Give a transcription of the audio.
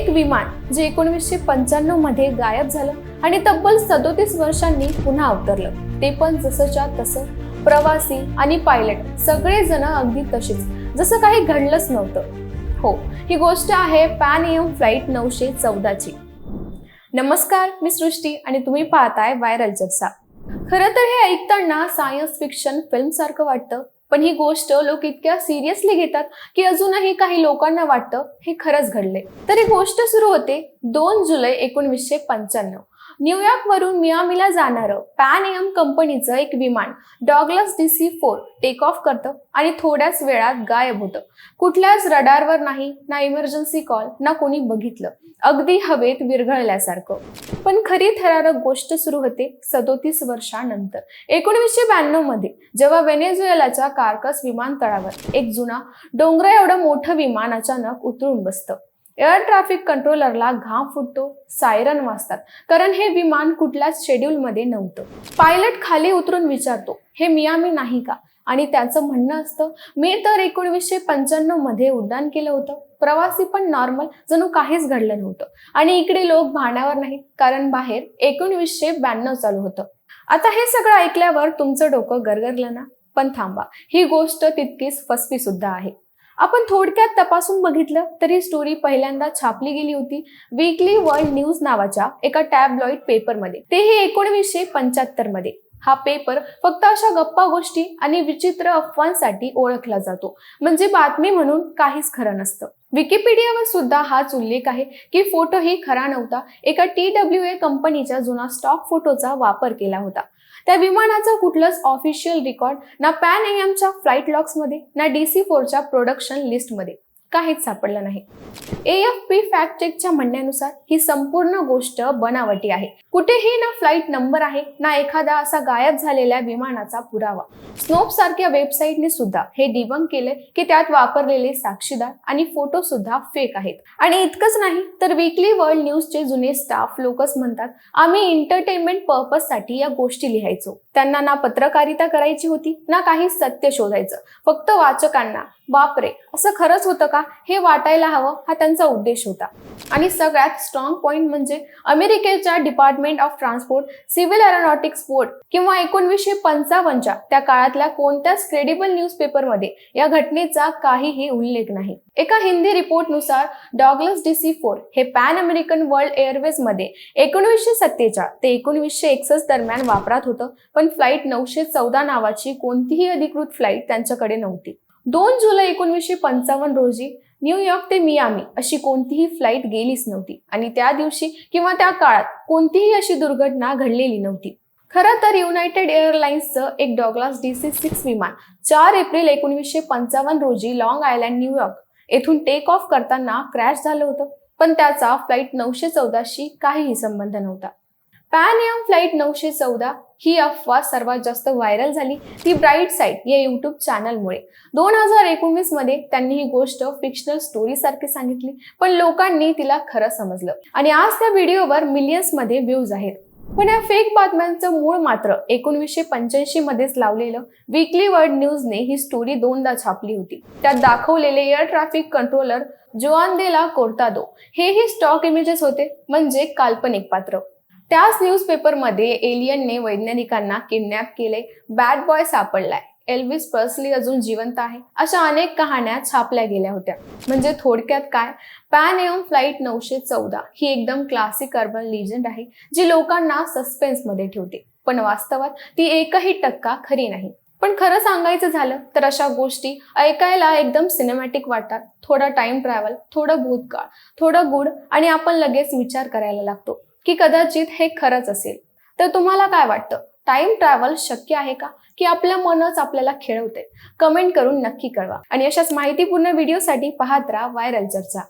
एक विमान जे एकोणीसशे पंच्याण्णवमध्ये गायब झालं आणि तब्बल सदोतीस वर्षांनी पुन्हा अवतरलं. ते पण जसंच्या तसं. प्रवासी आणि पायलट सगळे जण अगदी तसेच. जसं काही घडलंच नव्हतं. हो ही गोष्ट आहे पॅन एम फ्लाईट नऊशे चौदाची. नमस्कार मी सृष्टी आणि तुम्ही पाहताय व्हायरल जगसा खरं तर हे ऐकताना सायन्स फिक्शन फिल्म सारखं वाटतं. पण ही गोष्ट लोक इतक्या सिरियसली घेतात की अजूनही काही लोकांना वाटतं हे खरंच घडले तर ही गोष्ट सुरू होते दोन जुलै एकोणवीसशे पंच्याण्णव. न्यूयॉर्क वरून मियामीला जाणारं पॅन एम कंपनीचं एक विमान Douglas D C four take off करतं आणि थोड्याच वेळात गायब होतं. कुठल्याच रडारवर नाही ना इमर्जन्सी कॉल ना कोणी बघितलं. अगदी हवेत विरघळल्यासारखं. पण खरी थरारक गोष्ट सुरू होते सदोतीस वर्षानंतर. एकोणीसशे ब्याण्णवमध्ये जेव्हा व्हेनेझुएलाच्या कार्कस विमानतळावर एक जुना डोंगरा एवढं मोठं विमान अचानक उतरून बसतं. एअर ट्रॅफिक कंट्रोलरला घाम फुटतो सायरन वाजतात. कारण हे विमान कुठल्याच शेड्यूलमध्ये नव्हतं. पायलट खाली उतरून विचारतो हे मियामी नाही का? आणि त्याचं म्हणणं असतं मी तर एकोणवीसशे पंच्याण्णवमध्ये उड्डाण केलं होतं. प्रवासी पण नॉर्मल जणू काहीच घडलं नव्हतं. आणि इकडे लोक भाण्यावर नाहीत कारण बाहेर एकोणवीसशे ब्याण्णव चालू होतं. आता हे सगळं ऐकल्यावर तुमचं डोकं गरगरलं ना? पण थांबा ही गोष्ट तितकीच फसवी सुद्धा आहे. आपण थोडक्यात तपासून बघितलं तरी स्टोरी पहिल्यांदा छापली गेली होती वीकली वर्ल्ड न्यूज नावाच्या एका टॅबलॉइड पेपरमध्ये तेही एकोणवीसशे पंच्याहत्तरमध्ये. हा पेपर फक्त अशा गप्पा गोष्टी आणि विचित्र अफवांसाठी ओळखला जातो. म्हणजे बातमी म्हणून काहीच खरं नसतं. विकिपीडियावर सुद्धा हाच उल्लेख आहे की फोटो ही खरा नव्हता. एका टी डब्ल्यू ए कंपनीच्या जुना स्टॉक फोटोचा वापर केला होता. त्या विमानाचं कुठलंच ऑफिशियल रेकॉर्ड ना पॅन एमच्या फ्लाईट लॉक्समध्ये ना डी सी फोरच्या प्रोडक्शन लिस्टमध्ये काहीच सापडलं नाही. एफ पी फॅक्ट चेकच्या म्हणण्यानुसार ही संपूर्ण गोष्ट बनावटी आहे. कुठेही ना फ्लाईट नंबर आहे ना एखादा असा गायब झालेल्या विमानाचा पुरावा. स्नोप सारख्या वेबसाईटने सुद्धा हे डिबंग केले की त्यात वापरलेले साक्षीदार आणि फोटो सुद्धा फेक आहेत. आणि इतकंच नाही तर वीकली वर्ल्ड न्यूजचे जुने स्टाफ लोकच म्हणतात आम्ही एंटरटेनमेंट पर्पजसाठी या गोष्टी लिहायचो. त्यांना ना पत्रकारिता करायची होती ना काही सत्य शोधायचं. फक्त वाचकांना बापरे असं खरंच होतं का? हे वाटायला हवं हा त्यांचा उद्देश होता. आणि सगळ्यात स्ट्रॉंग पॉईंट म्हणजे अमेरिकेच्या department of transport civil aeronautics board किंवा एकोणवीसशे पंचावन्नच्या त्या काळातल्या कोणत्याच क्रेडिबल न्यूजपेपरमध्ये या घटनेचा काहीही उल्लेख नाही. एका हिंदी रिपोर्टनुसार डॉगलस डी सी फोर हे पॅन अमेरिकन वर्ल्ड एअरवेजमध्ये एकोणवीसशे सत्तेचाळ ते एकोणवीसशे एकसष्ट दरम्यान वापरात होतं पण फ्लाईट नऊशे चौदा नावाची कोणतीही अधिकृत फ्लाईट त्यांच्याकडे नव्हती. दोन जुलै एकोणीसशे पंचावन्न रोजी न्यूयॉर्क ते मियामी अशी कोणतीही फ्लाईट गेलीच नव्हती. आणि त्या दिवशी किंवा त्या काळात कोणतीही अशी दुर्घटना घडलेली नव्हती. खरं तर युनायटेड एअरलाइन्सचं एक डॉगलास डी सी सिक्स विमान चार एप्रिल एकोणीसशे पंचावन्न रोजी लॉंग आयलँड न्यूयॉर्क येथून टेक ऑफ करताना क्रॅश झालं होतं. पण त्याचा फ्लाईट नऊशे चौदाशी काहीही संबंध नव्हता. पॅन एम फ्लाईट नऊशे चौदा ही अफवा सर्वात जास्त व्हायरल झाली ती ब्राईट साईड या युट्यूब चॅनलमुळे दोन हजार एकोणवीसमध्ये त्यांनी ही गोष्ट फिक्शनल स्टोरी सारखी सांगितली पण लोकांनी तिला खरं समजलं. आणि आज त्या व्हिडिओवर मिलियन्समध्ये व्ह्यूज आहेत. पण या फेक बातम्यांचं मूळ मात्र एकोणवीसशे पंच्याऐंशी मध्येच लावलेलं विकली वर्ल्ड न्यूजने ही स्टोरी दोनदा छापली होती. त्यात दाखवलेले एअर ट्रॅफिक कंट्रोलर जोआन देला कोर्तादो हेही स्टॉक इमेजेस होते म्हणजे काल्पनिक पात्र. त्याच न्यूजपेपरमध्ये एलियनने वैज्ञानिकांना किडनॅप केले. बॅड बॉय सापडलाय. एल्विस पर्सली अजून जिवंत आहे. अशा अनेक कहाण्या छापल्या गेल्या होत्या. म्हणजे थोडक्यात काय? पॅन एम फ्लाईट नऊशे चौदा ही एकदम क्लासिक अर्बन लिजंड आहे जी लोकांना सस्पेन्समध्ये ठेवते. पण वास्तवात ती एकही टक्का खरी नाही. पण खरं सांगायचं झालं तर अशा गोष्टी ऐकायला एकदम सिनेमॅटिक वाटतात. थोडा टाइम ट्रॅव्हल थोडं भूतकाळ थोडं गुड आणि आपण लगेच विचार करायला लागतो. की कदाचित हे खरंच असेल. तर तुम्हाला काय वाटतं? टाइम ट्रॅव्हल शक्य आहे का? की आपलं मनच आपल्याला खेळवते? कमेंट करून नक्की कळवा. आणि अशाच माहितीपूर्ण व्हिडिओसाठी पाहत राहा व्हायरल चर्चा